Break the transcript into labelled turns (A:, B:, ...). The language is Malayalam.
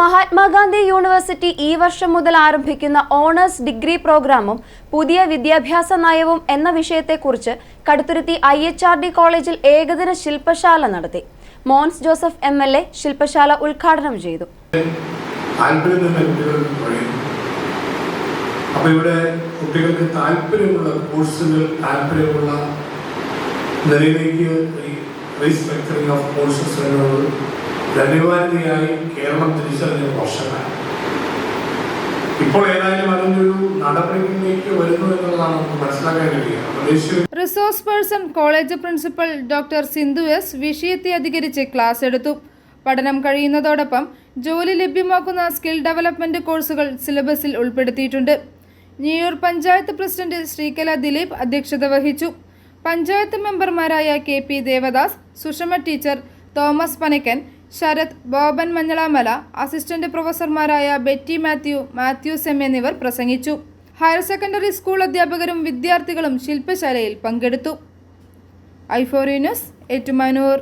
A: മഹാത്മാഗാന്ധി യൂണിവേഴ്സിറ്റി ഈ വർഷം മുതൽ ആരംഭിക്കുന്ന ഓണേഴ്സ് ഡിഗ്രി പ്രോഗ്രാമും പുതിയ വിദ്യാഭ്യാസ നയവും എന്ന വിഷയത്തെക്കുറിച്ച് Kaduthuruthy I H R D കോളേജിൽ ഏകദിന ശില്പശാല നടത്തി. Mons Joseph M L A ശില്പശാല ഉദ്ഘാടനം ചെയ്തു.
B: താല്പര്യം തന്നെ കുട്ടികൾക്ക് കുറയുന്നു അപ്പൊ ഇവിടെ കുട്ടികൾക്ക് താല്പര്യമുള്ള കോഴ്സുകൾ താല്പര്യമുള്ള നിലയിലേക്ക് റീസ്ട്രക്ചറിങ് ഓഫ് കോഴ്സസ് ഒരു അനിവാര്യതയായി കേരളം തിരിച്ചറിഞ്ഞ വർഷമാണ് ഇപ്പോൾ ഏതായാലും അതിന്റെ ഒരു നടപടികളിലേക്ക് വരുന്നു എന്നുള്ളതാണ് നമുക്ക്
C: resource person college principal doctor Sindhu S വിഷയത്തെ അധികരിച്ച് ക്ലാസ് എടുത്തു. പഠനം കഴിയുന്നതോടൊപ്പം ജോലി ലഭ്യമാക്കുന്ന സ്കിൽ ഡെവലപ്മെന്റ് കോഴ്സുകൾ സിലബസിൽ ഉൾപ്പെടുത്തിയിട്ടുണ്ട്. ന്യൂയോർ പഞ്ചായത്ത് പ്രസിഡന്റ് ശ്രീകല ദിലീപ് അധ്യക്ഷത വഹിച്ചു. പഞ്ചായത്ത് മെമ്പർമാരായ K P Devadas Sushama teacher Thomas Panakkan Sarath Boban Manjalamala assistant പ്രൊഫസർമാരായ Betty Mathew Mathew M എന്നിവർ പ്രസംഗിച്ചു. ഹയർ സെക്കൻഡറി സ്കൂൾ അധ്യാപകരും വിദ്യാർത്ഥികളും ശില്പശാലയിൽ പങ്കെടുത്തു. ഐഫോറി ന്യൂസ് ഏറ്റുമാനൂർ.